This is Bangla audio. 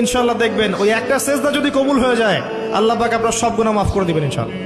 ইনশাল্লাহ দেখবেন, ওই একটা সেজদা যদি কবুল হয়ে যায়, আল্লাহ পাক আপনার সব গুণা মাফ করে দিবেন ইনশাল্লাহ